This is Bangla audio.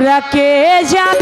তোরা কে জান?